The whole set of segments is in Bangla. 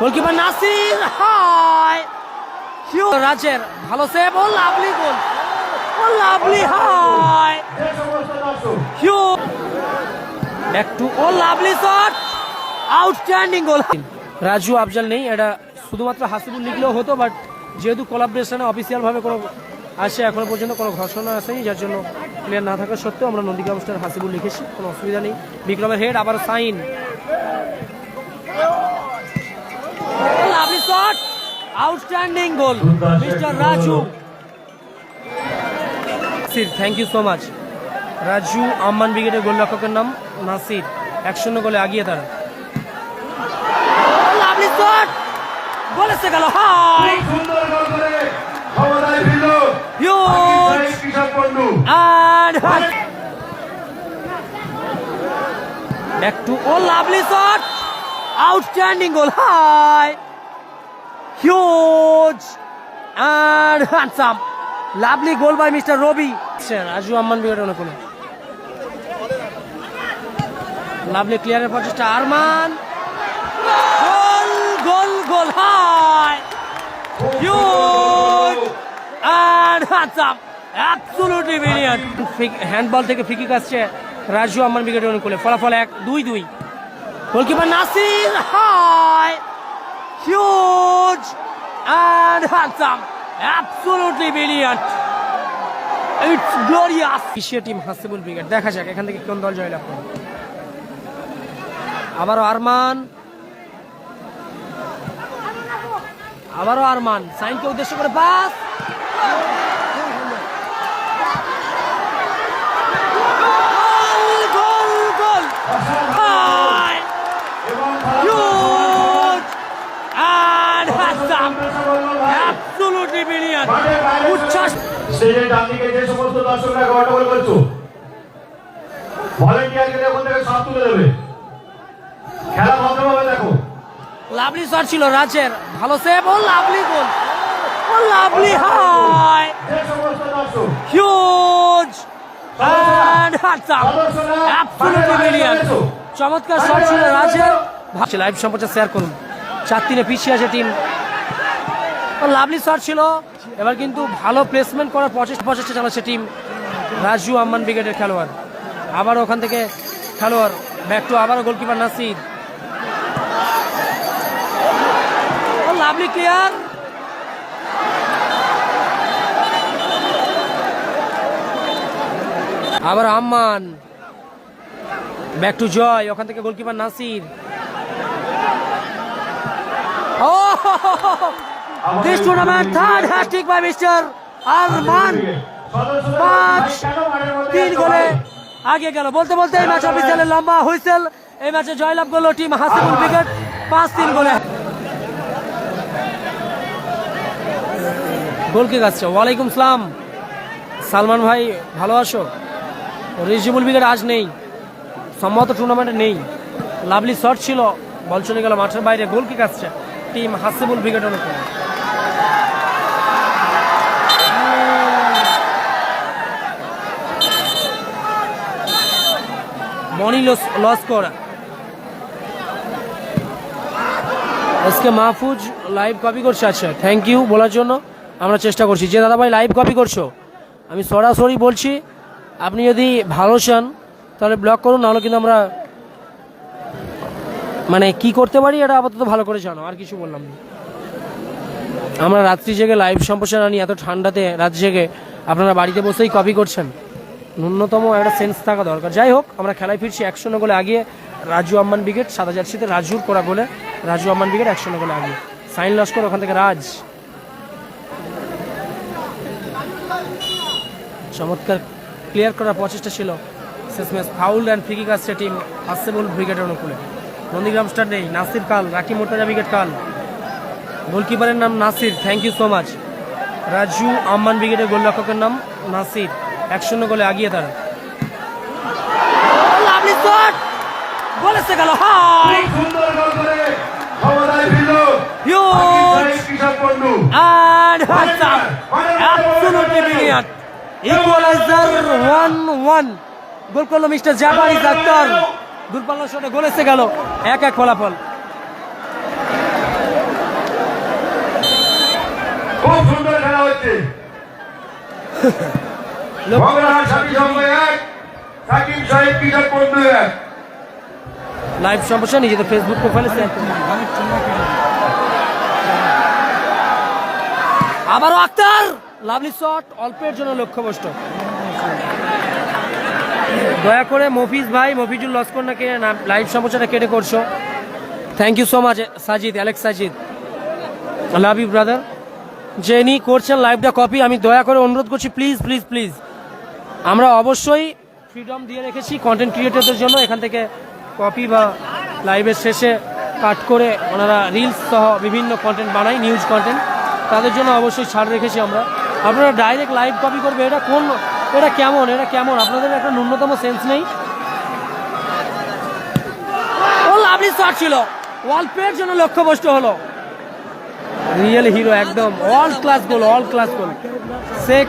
গোলকিপার নাসির হাই রাজের ভালো save oh lovely goal. Oh lovely high huge back to oh lovely shot outstanding goal Raju Afzal নেই, এটা শুধুমাত্র হাসিবুল লিখলেও হতো বাট যেহেতু কোলাবরেশনে অফিসিয়াল ভাবে কোনো আসে, এখনও পর্যন্ত কোনো ঘোষণা আসেনি, যার জন্য প্লেয়ার না থাকা সত্ত্বেও আমরা নন্দীগ্রাম স্টার হাসিবুল লিখেছি, কোনো অসুবিধা নেই। বিক্রমের হেড আবার Sain lovely shot outstanding goal mister Raju Nasir thank you so much Raju Amman ব্রিগেডের গোলরক্ষকের নাম নাসির এক শূন্য গোলে আগিয়ে তারা লাভলি শট গোল এসে গেল হাই! সুন্দর গোল করে ক্ষমতায় ফিরল। Huge and handsome. Lovely goal by Mr. Robi Raju Amman বিগড়ে অনেক কোনো লাভলি ক্লিয়ারের প্রচেষ্টা Arman goal goal goal high huge and handsome. Absolutely brilliant. Handball থেকে ফ্রি কিক আসছে রাজু আম্মান উইকেটের অনুকূলে ফলাফল এক দুই দুই। Goalkeeper Nasir high huge and handsome. Absolutely brilliant. It's glorious Asia team Hasibul brigade দেখা যাক এখান থেকে কোন দল জয়লাভ করে। আবারও আরমান। আবারও আরমান। সাইনকে উদ্দেশ্য করে পাস। গোল গোল গোল উচ্ছ্বাস। স্টেজের ডান দিকে যে সমস্ত দর্শকরা গন্ডগোল করছ ওখান থেকে সব তুলে দেবে। খেলা ভদ্রভাবে দেখো। লাভলি শট ছিল রাজের ভালো save oh lovely goal. Oh lovely high. যে সমস্ত দর্শক। Huge and handsome absolutely brilliant চমৎকার শট ছিল রাজের ভাবছি লাইভ সম্প্রচার শেয়ার করুন। চার তিনে পিছিয়ে আছে টিম লাভলি শট ছিল। এবার কিন্তু ভালো প্লেসমেন্ট করার প্রচেষ্টা প্রচেষ্টা চালাচ্ছে টিম রাজু আম্মান ব্রিগেডের খেলোয়াড়। আবার ওখান থেকে খেলোয়াড় ব্যাক টু আবারও গোলকিপার নাসির। লাভলি ক্লিয়ার আবার আম্মান। ব্যাক টু জয়, ওখান থেকে goalkeeper Nasir. Oh! This tournament third hat trick by mister Arman পাঁচ তিন গোলে আগে গেল। বলতে বলতে এই ম্যাচ অফিসিয়ালে লম্বা হুইসেল। এই ম্যাচে জয়লাভ করল টিম হাসিবুল ব্রিগেড পাঁচ তিন গোলে। গোল কে গাচ্ছে? ওয়ালাইকুম সালাম। সালমান ভাই ভালো আছো? রিজিবুল ব্রিগেড আজ নেই। সম্ভবত টুর্নামেন্টে নেই। লাভলি শট ছিল। বল চলে গেল মাঠের বাইরে। গোল কিক আসছে টিম হাসিবুল ব্রিগেড অনুকূল মনি লস লস করা। আজকে মাহফুজ লাইভ কপি করছে আচ্ছা থ্যাংক ইউ বলার জন্য। আমরা চেষ্টা করছি। যে দাদা ভাই লাইভ কপি করছ, আমি সরাসরি বলছি, আপনি যদি ভালো চান, তাহলে ব্লক করুন, নাহলে কিন্তু আমরা মানে কি করতে পারি, এটা আপাতত ভালো করে জানো, আর কিছু বললাম না। আমরা রাত্রি জেগে লাইভ সম্প্রচার আনি, এত ঠান্ডাতে রাত জেগে আপনারা বাড়িতে বসেই কপি করছেন। ন্যূনতম একটা সেন্স থাকা দরকার। যাই হোক, আমরা খেলায় ফিরছি একশো গোলে আগিয়ে। রাজু আম্মান বিকেট সাদা জার্সিতে রাজুর করা গোলে। রাজু আম্মান ব্রিগেড একশো গোলে আগিয়ে। সাইন লস্কর ওখান থেকে রাজ। চমৎকার ক্লিয়ার করার প্রচেষ্টা ছিল। শেষ শেষমেশ ফাউল অ্যান্ড ফ্রিকিক আসছে টিম হাসেবুল ব্রিগেডের অনুকূলে। নন্দীগ্রাম স্টার নেই, নাসির কাল রাকি মোর্তাজা ব্রিগেড কাল। গোলকিপারের নাম Nasir thank you so much Raju Amman ব্রিগেডের গোলরক্ষকের নাম নাসির। এক শূন্য গোলে আগিয়ে তারা লাভলি শট! গোল এসে গেল হাই! সুন্দর গোল করে ক্ষমতায় ফিরল হিউজ কৃষক বন্ধু and handsome. Absolutely 1-1. গোল করল মিস্টার জাপানিজ আক্তার দূরপাল্লা শটে গোল গেল। এক এক ফলাফল। খুব সুন্দর খেলা হচ্ছে মগরাহাট সাথী সঙ্গ এক সাকিব সাহেব কিশোর বন্ধু এক? লাইভ সম্প্রচার নিজেদের ফেসবুক প্রোফাইলে আবারও আক্তার! লাভলি শট অল্পের জন্য লক্ষ্যভ্রষ্ট। দয়া করে মফিজ ভাই মফিজুল লস্কর লস্করনাকে লাইভ সম্প্রচারে কেটে করছ। Thank you so much Sajid Alex Sajid. Love you brother যিনি করছেন লাইভটা কপি আমি দয়া করে অনুরোধ করছি প্লিজ প্লিজ প্লিজ আমরা অবশ্যই ফ্রিডম দিয়ে রেখেছি কন্টেন্ট ক্রিয়েটরদের জন্য। এখান থেকে কপি বা লাইভের শেষে কাট করে ওনারা রিলস সহ বিভিন্ন কন্টেন্ট বানায় নিউজ কন্টেন্ট তাদের জন্য অবশ্যই ছাড় রেখেছি আমরা। আপনারা ডাইরেক্ট লাইভ কপি করবে, এটা কোন, এটা কেমন এটা কেমন? আপনাদের একটা ন্যূনতম সেন্স নেই? ও শট ছিল। অল্পের জন্য লক্ষ্যভ্রষ্ট হলো। রিয়েল হিরো একদম। All class goal all class goal Sheikh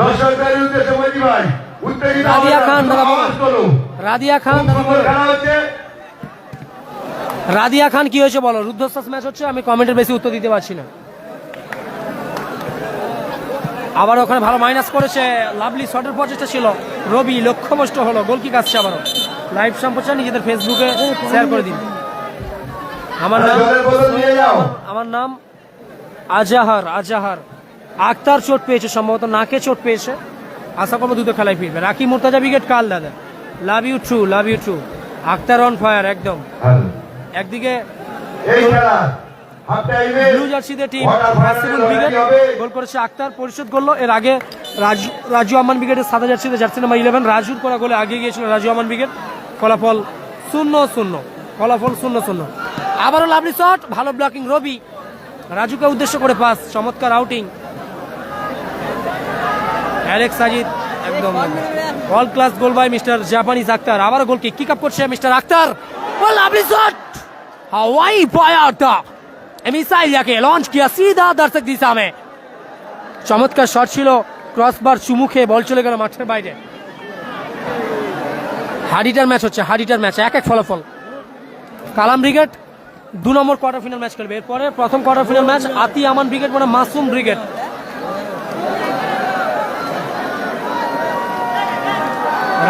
দর্শকদের উদ্দেশ্যে ভাই উত্তেজিত রাদিয়া খান। রাদিয়া খান খেলা হচ্ছে। রাদিয়া খান কি হয়েছে বলো? রুদ্ধশ্বাস ম্যাচ হচ্ছে আমি কমেন্টের বেশি উত্তর দিতে পারছি না। আবার ওখানে ভালো মাইনাস করেছে লাভলি শটের প্রচেষ্টা ছিল। রবি লক্ষ্যভ্রষ্ট হলো গোল কি কাজছে আবারও। লাইভ সম্প্রচার নিজেদের ফেসবুকে শেয়ার করে দিন। আমার নাম আমার নাম আজাহার আজাহার। আক্তার চোট পেয়েছে সম্ভবত নাকে চোট পেয়েছে। আশা করব দুটো খেলায় ফিরবে। রাকি মোর্তাজা উইকেট কাল দাদা। Love you true love you true Akhtar on fire একদম। একদিকে হাফ টাইমে ব্লু জার্সিতে টিম উইকেট গোল করেছে আক্তার পরিশোধ করল। এর আগে রাজু রাজু আমান উইকেটের সাদা জার্সিতে জার্সি নাম্বার ইলেভেন রাজুর করা গোলে আগে গিয়েছিল রাজু আমান উইকেট ফলাফল শূন্য শূন্য। ফলাফল শূন্য শূন্য। আবারও লাভলি শট ভালো ব্লকিং রবি। রাজুকে উদ্দেশ্য করে পাস চমৎকার আউটিং অ্যালেক্স সাজিদ, একদম। All class goal by mister Japanese Akhtar আবার গোল কিক কিক আপ করছে mister Akhtar oh lovely shot হাওয়াই ফায়ার দা মিসাইল যাকে লঞ্চ কিয়া, সিধা দর্শক দিশা মে। চমৎকার শট ছিল। ক্রসবার চুমু খেয়ে বল চলে গেল মাঠের বাইরে। হাডিটার ম্যাচ হচ্ছে, হাডিটার ম্যাচ এক এক ফলাফল। কালাম ব্রিগেড দু নম্বর কোয়ার্টার ফাইনাল ম্যাচ খেলবে। এরপরে প্রথম কোয়ার্টার ফাইনাল ম্যাচ আতি আমান ব্রিগেড মানে মাসুম ব্রিগেড।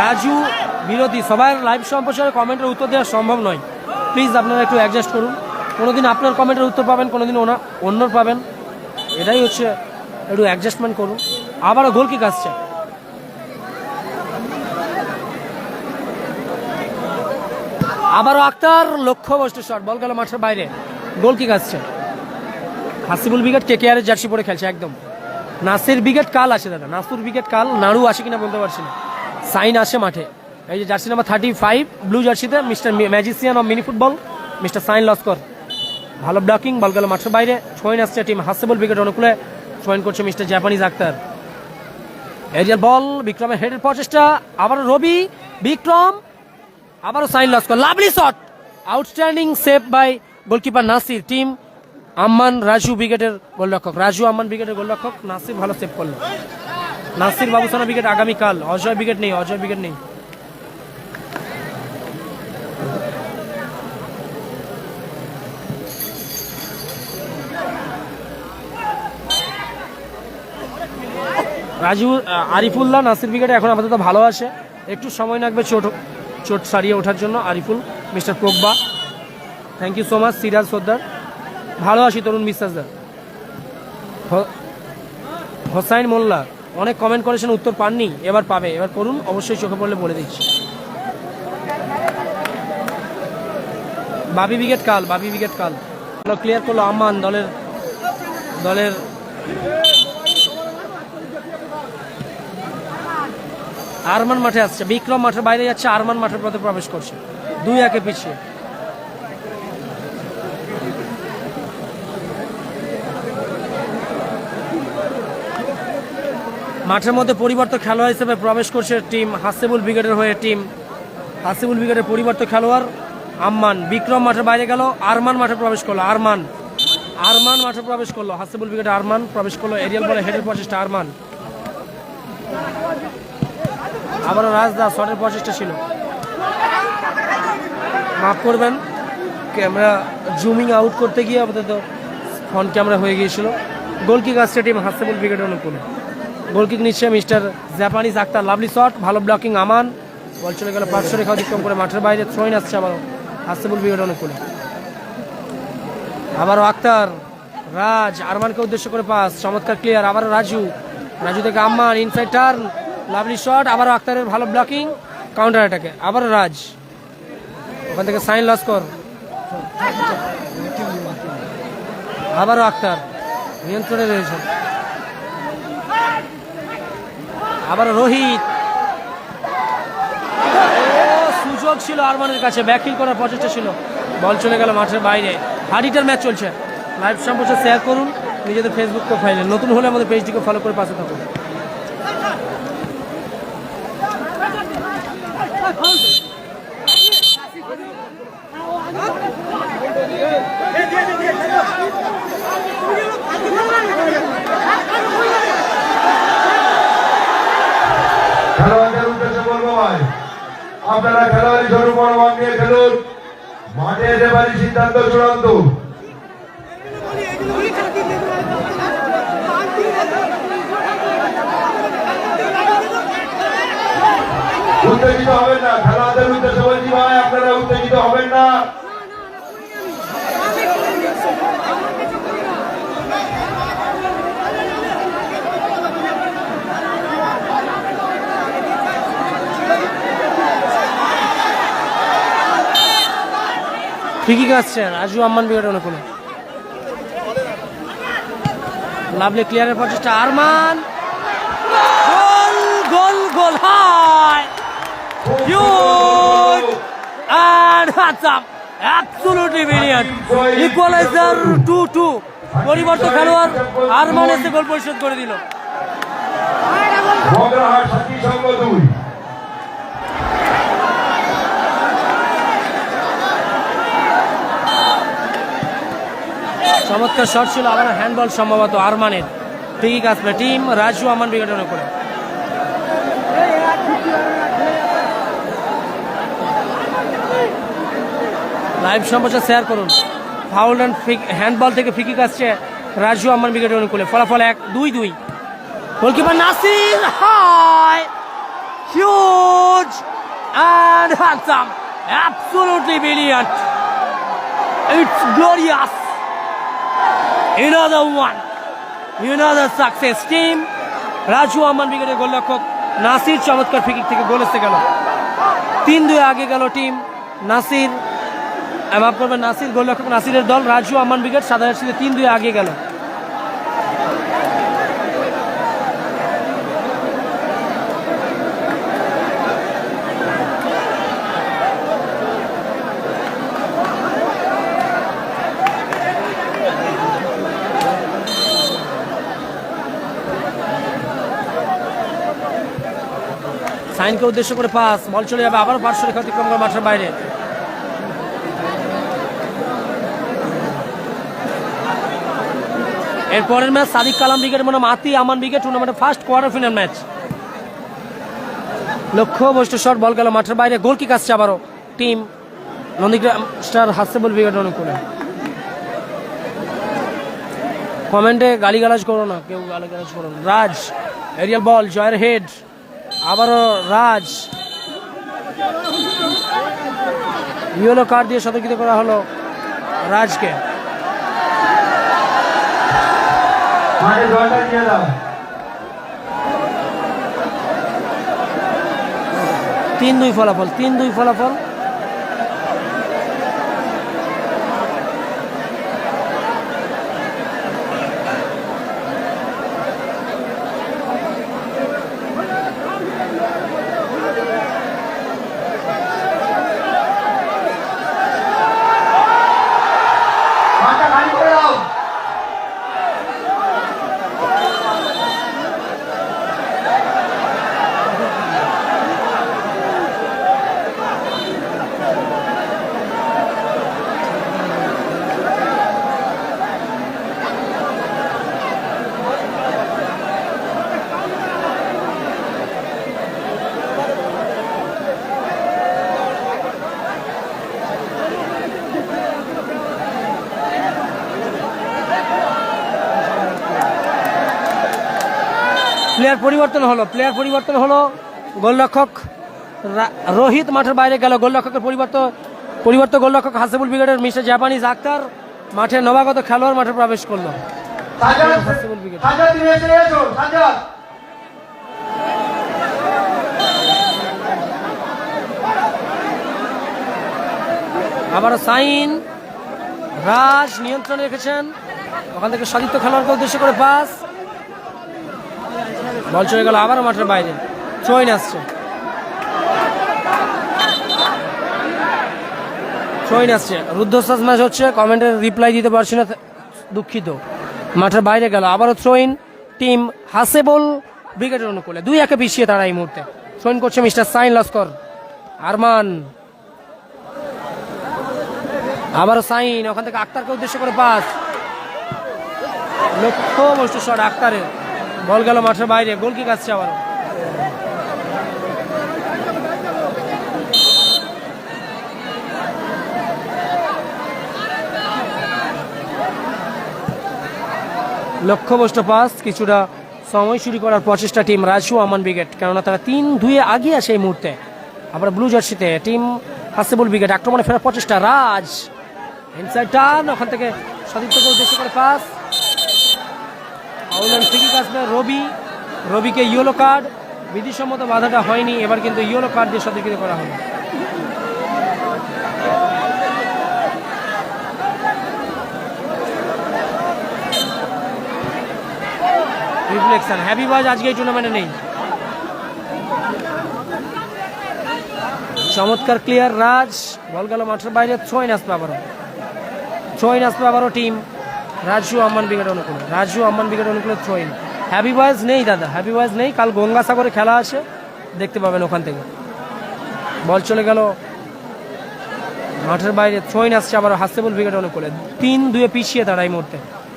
রাজু বিরোধী সবার লাইভ সম্প্রচারে কমেন্টের উত্তর দেওয়া সম্ভব নয়। প্লিজ আপনারা একটু অ্যাডজাস্ট করুন। কোনোদিন আপনার কমেন্টের উত্তর পাবেন, কোনোদিন ওনা, অন্যর পাবেন। এটাই হচ্ছে একটু অ্যাডজাস্টমেন্ট করুন। আবারও গোল কিক আসছে। আবারও আক্তার লক্ষ্যভ্রষ্ট শট বল গেল মাঠের বাইরে। গোল কিক আসছে। হাসিবুল উইকেট কে কেয়ারের জার্সি পরে খেলছে একদম। নাসির উইকেট কাল আসে দাদা। নাসুর উইকেট কাল, নাড়ু আসে কিনা বলতে পারছি না। সাইন আসে মাঠে। এই যে jersey number thirty five blue জার্সিতে mister magician of mini football mister Sain Laskar. ভালো ব্লকিং বল গেল মাঠের বাইরে। ছয়ন আসছে টিম হাসিবুল উইকেট অনুকূলে। ছয়ন করছে mister Japanese Akhtar. Aerial ball, বিক্রমের হেডের প্রচেষ্টা আবারও রবি, বিক্রম, আবারও Sain Laskar. Lovely shot outstanding save by goalkeeper Nasir. Team Amman Raju উইকেটের গোলরক্ষক। রাজু আম্মান উইকেটের গোলরক্ষক। নাসির ভালো সেভ করল। নাসির বাবুসানা উইকেট আগামীকাল। অজয় উইকেট নেই, অজয় উইকেট নেই। রাজু আরিফুল্লাহ নাসির উইকেটে এখন আপাতত ভালো আছে। একটু সময় লাগবে চোট চোট সারিয়ে ওঠার জন্য। Ariful, mister প্রোকবা thank you so much Siraj Sardar. ভালো আছি তরুণ বিশ্বাসদার হোসাইন মোল্লা। অনেক কমেন্ট করেছেন, উত্তর পাননি, এবার পাবে। এবার করুন অবশ্যই চোখে পড়লে বলে দিচ্ছি। বাবি উইকেট কাল, বাবি উইকেট কাল। ক্লিয়ার করল আমান দলের দলের আরমান মাঠে আসছে। বিক্রম মাঠের বাইরে যাচ্ছে, আরমান মাঠের পথে প্রবেশ করছে। দুই একে পিছিয়ে। মাঠের মধ্যে পরিবর্তন খেলোয়াড় হিসেবে প্রবেশ করছে টিম হাসিবুল ব্রিগেডের হয়ে টিম। হাসিবুল ব্রিগেডের পরিবর্তন খেলোয়াড় আম্মান। বিক্রম মাঠের বাইরে গেল, আরমান মাঠে প্রবেশ করল, আরমান। আরমান মাঠে প্রবেশ করল, হাসিবুল ব্রিগেডের আরমান প্রবেশ করল, এরিয়াল বলে হেডের প্রচেষ্টা, আরমান। আবারও রাজদা শটের প্রচেষ্টা ছিল। মাফ করবেন, ক্যামেরা জুমিং আউট করতে গিয়ে আপাতত ফ্রন্ট ক্যামেরা হয়ে গিয়েছিল। গোলকিক আসছে টিম হাসেবুল ব্রিগেড অনুকূলে। গোলকিক নিচ্ছে mister Japanese Akhtar, lovely shot, ভালো ব্লকিং আমান। বল চলে গেল পার্শ্ব রেখা অতিক্রম করে মাঠের বাইরে, থ্রোইন আসছে আবারও। হাসেবুল ব্রিগেড অনুকূলে আবারও আক্তার, রাজ, আরমানকে উদ্দেশ্য করে পাস চমৎকার ক্লিয়ার আবারও রাজু। রাজু থেকে Amman inside turn lovely shot আবারও আক্তারের ভালো ব্লকিং কাউন্টার অ্যাটাকে আবারও রাজ। ওখান থেকে সাইন লস কর আবারও আক্তার, নিয়ন্ত্রণে রয়েছে। আবারও রোহিত। সুযোগ ছিল আরমানের কাছে। ব্যাকিং করার প্রচেষ্টা ছিল। বল চলে গেল মাঠের বাইরে। হাডিটার ম্যাচ চলছে। লাইভ সম্পর্কে শেয়ার করুন। নিজেদের ফেসবুক প্রোফাইলে নতুন হলে আমাদের পেজটিকে ফলো করে পাশে থাকুন খেলোয়াড়দের উদ্দেশ্যে বলব ভাই আপনারা খেলোয়াড়ি ঝরু মনোভাব নিয়ে খেলুন। মাঠে এসে পারি সিদ্ধান্ত চূড়ান্ত। উত্তেজিত হবেন না। খেলোয়াড়দের উদ্দেশ্যে বলছি ভাই, আপনারা উত্তেজিত হবেন না। ঠিকই আসছে রাজু আম্মান বিঘট অনুকূলে লাভলি ক্লিয়ারের প্রচেষ্টা Arman goal goal goal high Huge! And that's up. Absolutely brilliant. Equalizer 2-2. পরিবর্তন খেলোয়াড় আরমান এসে গোল পরিশোধ করে দিল চমৎকার শট ছিল আবার হ্যান্ডবল সম্ভবত আরমানের। ঠিক আসবে টিম রাজু আমান বিঘটন করে। লাইভ সম্প্রচার শেয়ার করুন। ফাউল অ্যান্ড হ্যান্ডবল থেকে ফ্রি কিক আসছে রাজু আমান বিঘটন অনুকূলে ফলাফল এক, দুই দুই। Goalkeeper Nasir high huge and handsome absolutely brilliant it's glorious another one. Another success team. Raju Aman ব্রিগেডের গোলরক্ষক। নাসির চমৎকার ফ্রিকিক থেকে গোল এসে গেল। তিন দুই আগে গেল টিম নাসির মাফ করবেন, নাসির গোলরক্ষক, নাসিরের দল রাজু আমান ব্রিগেড সাধারণ তিন দুই আগে গেল। সাইনকে উদ্দেশ্য করে পাস, বল চলে যাবে, আবারও পার্শ্ব রেখা অতিক্রম করে মাঠের বাইরে। এর পরের ম্যাচ সাদিক কালাম ব্রিগেড মানে মাতি আমান ব্রিগেড টুর্নামেন্টের ফার্স্ট কোয়ার্টার ফাইনাল ম্যাচ লক্ষ্য বৈষ্ট শট বল গেল মাঠের বাইরে গোল কিক আসছে আবারও। Team Nandigram star Hasibul brigade অনুকূলে কমেন্টে গালিগালাজ করো না, কেউ গালিগালাজ করো না। রাজ এরিয়াল বল জয়ের হেড আবারও রাজ। ইয়েলো কার্ড দিয়ে সতর্কিত করা হলো রাজকে। তিন দুই ফলাফল তিন দুই ফলাফল। প্লেয়ার পরিবর্তন হলো। প্লেয়ার পরিবর্তন হলো গোলরক্ষক রোহিত মাঠের বাইরে গেল। গোলরক্ষকের পরিবর্তন পরিবর্তন গোলরক্ষক হাসিবুল ব্রিগেডের মিস্টার জাপানিজ আক্তার মাঠে নবাগত খেলোয়াড় মাঠে প্রবেশ করল। হাসিবুল ব্রিগেড। আবারও সাইন। রাজ নিয়ন্ত্রণে রেখেছেন। ওখান থেকে সদিত্য খেলোয়াড়কে উদ্দেশ্য করে পাস। বল চলে গেল আবারও মাঠের বাইরে। চৈন আসছে। চৈন আসছে। রুদ্ধশ্বাস ম্যাচ হচ্ছে, কমেন্টের রিপ্লাই দিতে পারছি না, দুঃখিত। মাঠের বাইরে গেল, আবারও থ্রোইন টিম হাসেবল ব্রিগেডের অনুকূলে। দুই একে পিছিয়ে তারা এই মুহূর্তে। থ্রোইন করছে মিস্টার সাইন লস্কর। আরমান। আবারও সাইন, ওখান থেকে আক্তারকে উদ্দেশ্য করে পাস। লক্ষ্য বস্তু শট আক্তারের। বল গেল মাঠের বাইরে, গোল কি কাটছে আবার লক্ষ্যবস্তু পাস, কিছুটা সময় শুরু করার প্রচেষ্টা টিম রাজু আমান ব্রিগেড, কেননা তারা তিন দুয়ে আগিয়ে আসে এই মুহূর্তে। আবার ব্লু জার্সিতে টিম হাসিবুল ব্রিগেড, আক্রমণে ফেরার প্রচেষ্টা, রাজ। ইনসাইড টার্ন, ওখান থেকে সতীর্থকে উদ্দেশ্য করে পাস। আউলান ফ্রিকিক আসবে রবি, রবিকে ইয়েলো কার্ড বিধিসম্মত বাধাটা হয়নি, এবার কিন্তু ইয়েলো কার্ড দিয়ে সতর্কিত করা হলো। রিফ্লেকশন হ্যাপি বাজ আজকে এই টুর্নামেন্টে নেই। চমৎকার ক্লিয়ার রাজ, বল গেল মাঠের বাইরে, ছয় আসবে আবারও ছয় আসবে আবারও টিম রাজু আম্মান ব্রিগেড অনুকূলে। রাজু আম্মান ব্রিগেড অনুকূলে থ্রোইন হ্যাপি বয়েজ নেই দাদা হ্যাপি বয়েজ নেই। কাল গঙ্গাসাগরে খেলা আছে, দেখতে পাবেন ওখান থেকে। বল চলে গেল। মাঠের বাইরে থ্রোইন আসছে আবার হাসেবুল ব্রিগেড অনুকূলে। তিন দুয়ে পিছিয়ে তারা এই মুহূর্তে।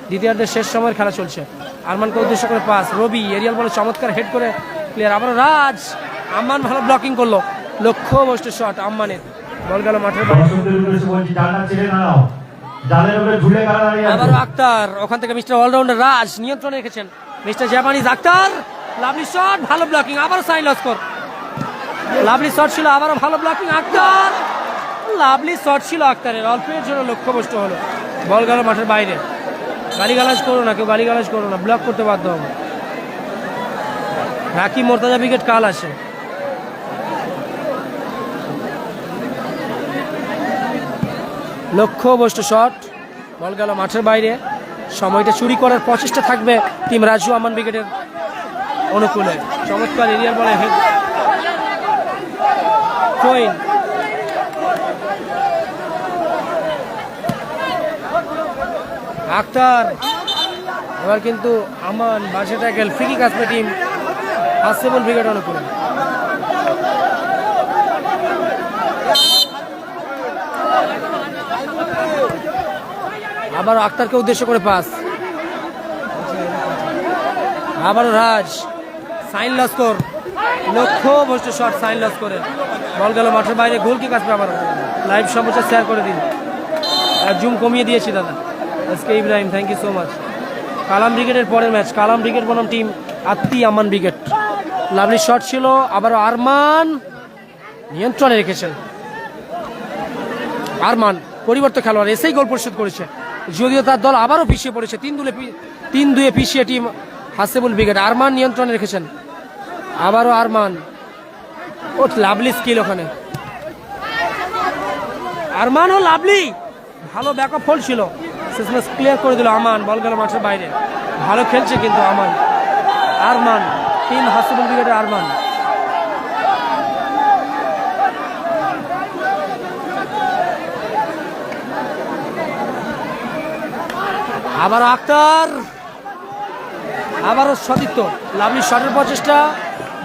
দ্বিতীয়ার্ধের শেষ সময়ের খেলা চলছে। আরমানকে উদ্দেশ্য করে পাস রবি, এরিয়াল বলে চমৎকার হেড করে প্লেয়ার আবার রাজ। আম্মান ভালো ব্লকিং করল। লক্ষ্য বস্তু শট আম্মানের বল গেল মাঠের বাইরে। আবারও আক্তার, ওখান থেকে মিস্টার অলরাউন্ডার রাজ নিয়ন্ত্রণে রেখেছেন। Mister Japanese Akhtar, lovely shot, ভালো ব্লকিং আবার সাইন লস্কর লাভলি শট ছিল, আবারও ভালো ব্লকিং আক্তার। লাভলি শট ছিল আক্তারের, অল্পের জন্য লক্ষ্যবস্তু হলো। বল গেল মাঠের বাইরে। গালিগালাজ করো না কেউ, গালিগালাজ করো না ব্লক করতে বাধ্য হবে রাকি মোর্তাজা উইকেট কাল আসে। লক্ষ্য বস্তু শট। বল গেল মাঠের বাইরে। সময়টা চুরি করার প্রচেষ্টা থাকবে টিম রাজু আমান ব্রিগেডের অনুকূলে। চমৎকার এরিয়ার বলে আক্তার। এবার কিন্তু আমান বাসে ট্যাকেল ফ্রিকি কাসবে টিম। হাসেবল ব্রিগেড অনুকূলে। আবার আক্তারকে উদ্দেশ্য করে পাস। আবার রাজ। সাইন লস্কর লক্ষ্য বস্তু শট সাইন লস্করে বল গেল মাঠের বাইরে, গোল কি কাজবে আবার লাইভ সম্প্রচার শেয়ার করে দিন। আর জুম কমিয়ে দিয়েছি দাদা। SK Ibrahim thank you so much Kalam ব্রিগেডের পরের ম্যাচ কালাম ব্রিগেড বনাম টিম আত্মি আমান ব্রিগেড লাভলি শট ছিল, আবারও আরমান নিয়ন্ত্রণে রেখেছেন। আরমান পরিবর্তন খেলোয়াড়, এসেই গোল পরিশোধ করেছে। যদিও তার দল আবারও পিছিয়ে পড়েছে। তিন দুলে তিন দুয়ে পিছিয়ে টিম হাসেবুল ব্রিগেড। আরমান নিয়ন্ত্রণে রেখেছেন। আবারও আরমান। ও লাভলি স্কিল ওখানে। আরমানও লাভলি। ভালো ব্যাকআপ ফল ছিল। শেষমেশ ক্লিয়ার করে দিল আমান বল গেল মাঠের বাইরে। ভালো খেলছে কিন্তু আমান আরমান। টিম হাসিবুল ব্রিগেডের আরমান। আবার আক্তার। আবারও সতীর্থ। লাভলি শটের প্রচেষ্টা।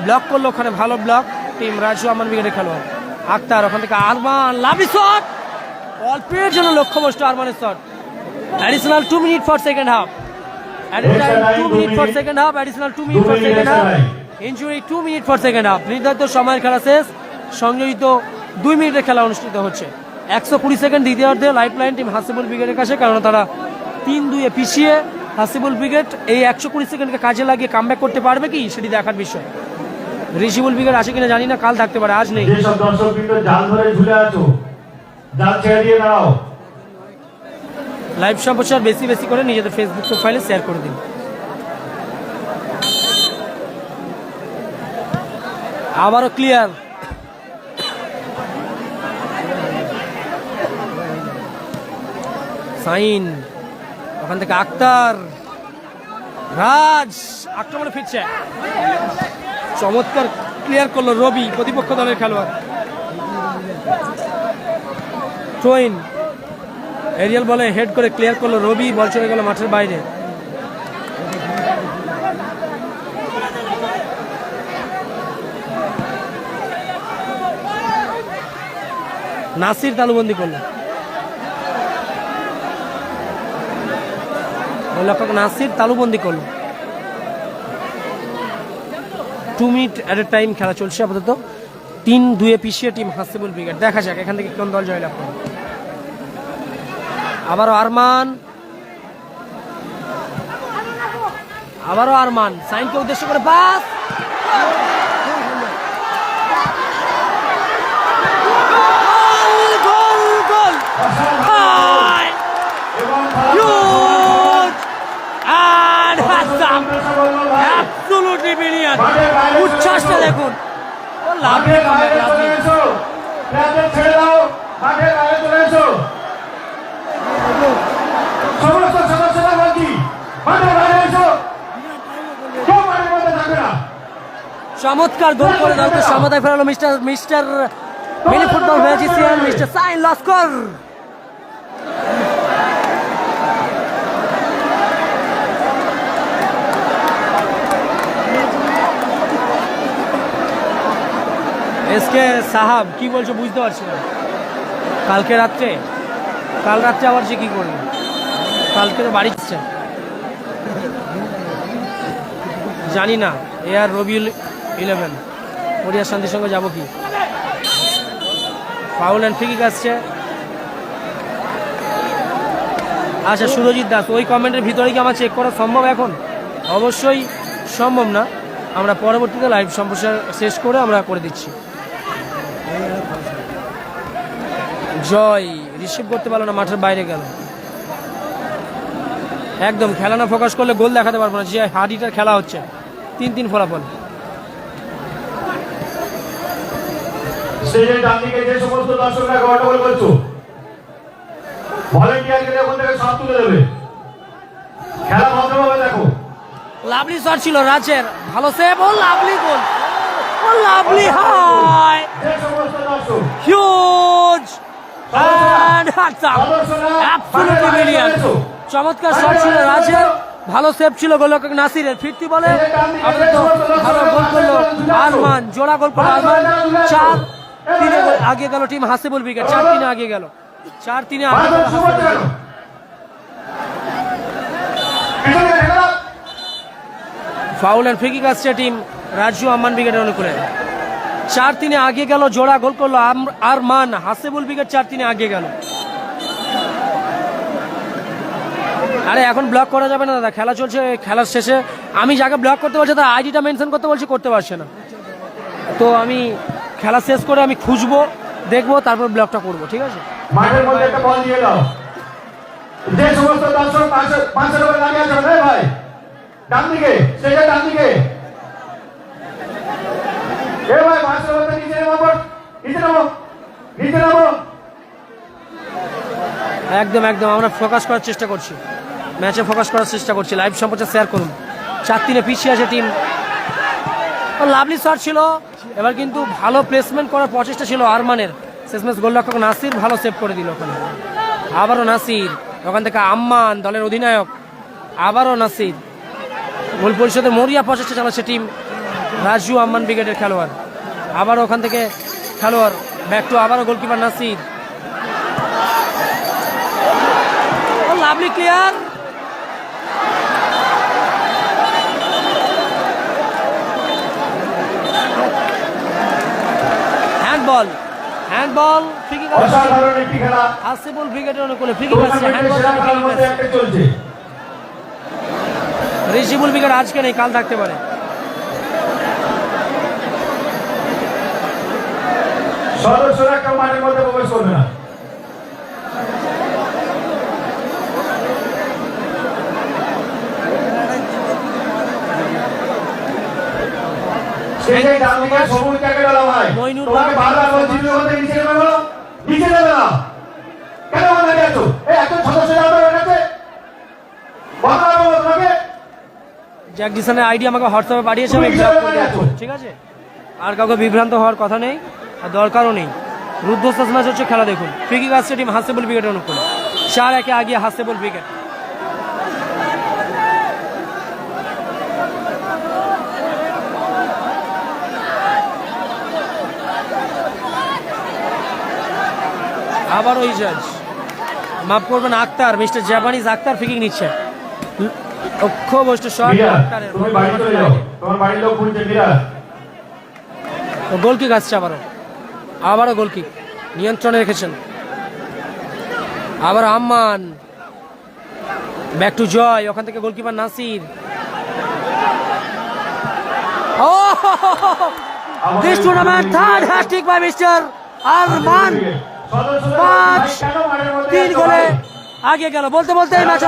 ব্লক করল ওখানে ভালো ব্লক টিম রাজু আমান ব্রিগেডের খেলোয়াড় আক্তার ওখান থেকে আরমান। লাভলি শট অল্পের জন্য লক্ষ্যবস্তু আরমানের shot additional two minute for second half two minute for second half additional two minute for second half injury two minute for second half নির্ধারিত সময়ের খেলা শেষ। সংযোজিত দুই মিনিটের খেলা অনুষ্ঠিত হচ্ছে। একশো কুড়ি সেকেন্ড দ্বিতীয়ার্ধে লাইফ লাইন টিম হাসিবুল ব্রিগেডের কাছে কারণ তারা তিন দুয়ে পিছিয়ে হাসিবুল ব্রিগেড এই একশো কুড়ি সেকেন্ডকে কাজে লাগিয়ে কামব্যাক করতে পারবে কি? সেটি দেখার বিষয়। ঋষিবুল ব্রিগেড আছে কিনা জানি না কাল থাকতে পারে আজ নেই। যেসব দর্শক কিন্তু জাল ধরে ঝুলে আছো জাল ছেড়ে দিয়ে দাঁড়াও। লাইভ সম্প্রচার বেশি বেশি করে নিজেদের ফেসবুক প্রোফাইলে শেয়ার করে দিন। আবারও ক্লিয়ার সাইন ওখান থেকে আক্তার, রাজ, আক্রমণে ফিরছে। চমৎকার ক্লিয়ার করল রবি, প্রতিপক্ষ দলের খেলোয়াড়। টুইন এরিয়াল বলে হেড করে ক্লিয়ার করল রবি, বল চলে গেল মাঠের বাইরে। নাসির তালুবন্দি করল। গোলরক্ষক নাসির তালুবন্দি করল। Two minute at a time খেলা চলছে আপাতত। তিন দুয়ে পিছিয়ে টিম হাসিবুল ব্রিগেড দেখা যাক এখান থেকে কোন দল জয়লাভ করে। আবারও আরমান। আবারও আরমান। সাইনকে উদ্দেশ্য করে পাস। গোল, গোল, Absolutely উচ্ছ্বাসটা দেখুন। ও লাভ মাঠের বাইরে চলে এসো। প্লেয়ারদের ছেড়ে দাও। মাঠের বাইরে চলে এসো। সমস্ত সদস্যরা বলছি মাঠের বাইরে এসো। কেউ মাঠের মধ্যে থাকবে না। চমৎকার গোল করে দলকে সমতায় ফেরালো mister mister mini football magician mister Sain Laskar. SK sahab, কি বলছো বুঝতে পারছি না। কালকে রাত্রে? কাল রাত্রে আবার সে কি করবে? কালকে তো বাড়ি যাচ্ছে। জানি না, এ আর রবিউল ইলেভেন। ওরিয়া শান্তির সঙ্গে যাব কি? ফাউল অ্যান্ড ফ্রিকিক আসছে। আচ্ছা সুরজিৎ দাস, ওই কমেন্টের ভিতরে কি আমার চেক করা সম্ভব এখন? অবশ্যই সম্ভব না। আমরা পরবর্তীতে লাইভ সম্প্রচার শেষ করে আমরা করে দিচ্ছি। জয়। রিসিভ করতে পারল না মাঠের বাইরে গেল। একদম খেলা না ফোকাস করলে গোল দেখাতে পারব না। যে হাডিটার খেলা হচ্ছে তিন তিন ফলাফল। স্টেজের ডান দিকে যে সমস্ত দর্শকরা গন্ডগোল করছ ভলেন্টিয়ারকে ওখান থেকে সব তুলে দেবে। খেলা ভদ্রভাবে দেখো। লাভলি শট ছিল রাজের। ভালো save oh lovely goal. Oh lovely high. যে সমস্ত দর্শক। হিউজ চমৎকার শট ছিল রাজের। ভালো সেভ ছিল গোলরক্ষক নাসিরের। ফিরতি বলে আপাতত ভালো গোল করল আরমান জোড়া গোল করল আরমান চার তিনে আগে গেল টিম হাসিবুল ব্রিগেড চার তিনে আগে গেল। চার তিনে আগে গেল। ফাউল অ্যান্ড ফ্রিকিক আসছে টিম রাজু আম্মান ব্রিগেডের অনুকূলে। চার তিনে আগে গেল, জোড়া গোল করল আর মান হাসেবুল ব্রিগেড চার তিনে আগে গেল। আরে, এখন ব্লক করা যাবে না দাদা, খেলা চলছে খেলার শেষে। আমি যাকে ব্লক করতে বলছি, তার আইডিটা মেনশন করতে বলছি, করতে পারছে না। তো আমি খেলা শেষ করে আমি খুঁজবো, দেখব, তারপর ব্লকটা করব, ঠিক আছে? দর্শক একদম একদম। আমরা ফোকাস করার চেষ্টা করছি। ম্যাচে ফোকাস করার চেষ্টা করছি। লাইভ সম্প্রচার শেয়ার করুন। চার তিনে পিছিয়ে আছে টিম লাভলি শট ছিল। এবার কিন্তু ভালো প্লেসমেন্ট করার প্রচেষ্টা ছিল আরমানের। শেষমেশ গোলরক্ষক নাসির ভালো সেভ করে দিল ওখানে। আবারও নাসির। ওখান থেকে আম্মান, দলের অধিনায়ক। আবারও নাসির। গোল পরিষদের মরিয়া প্রচেষ্টা চালাচ্ছে টিম রাজু আম্মান ব্রিগেডের খেলোয়াড়। আবার ওখান থেকে খেলোয়াড় ব্যাক টু আবারও goalkeeper Nasir. Lovely clear handball handball free kick Hasibul ব্রিগেডের অনুকূলে ফ্রি কিক আসছে। হ্যান্ডবল মধ্যে একটা চলছে। আজকে নেই কাল থাকতে পারে। সদস্যরা মধ্যে প্রবেশ করবে না। স্টেজের ডান দিকে সবুজ জায়গা ডালা ভাই তোমাকে বারবার বলছি তুমি ওখান নিচে নেমে বলো। নিচে নেমে না কেন ওখানে আছো এই একজন সদস্য যাবে ওর কাছে কথা বলব তোমাকে। জ্যাক ডিসনের আইডি আমাকে হোয়াটসঅ্যাপে পাঠিয়েছে আমি ব্লক করে ঠিক আছে? আর কাউকে বিভ্রান্ত হওয়ার কথা নেই। দরকারও নেই। রুদ্ধশ্বাস ম্যাচ হচ্ছে খেলা দেখুন। ফ্রিকিং আসছে টিম হাসেবল উইকেট অনুকূল। চার একে আগিয়ে হাসেবল উইকেট আবার ওই জাজ মাফ করবেন Akhtar mister Japanese Akhtar free kick নিচ্ছে। অক্ষ বস্তু শট মীরা আক্তারের তুমি বাড়ি চলে যাও। তোমার বাড়ির লোক খুঁজছে মীরা গোল কিক আসছে আবারও। আবারও গোল কিক নিয়ন্ত্রণে রেখেছেন। আবার আম্মান ব্যাক টু জয়, ওখান থেকে goalkeeper Nasir. This tournament third by mister Arman. পাঁচ, তিন গোলে আগে গেল। বলতে বলতে এই ম্যাচ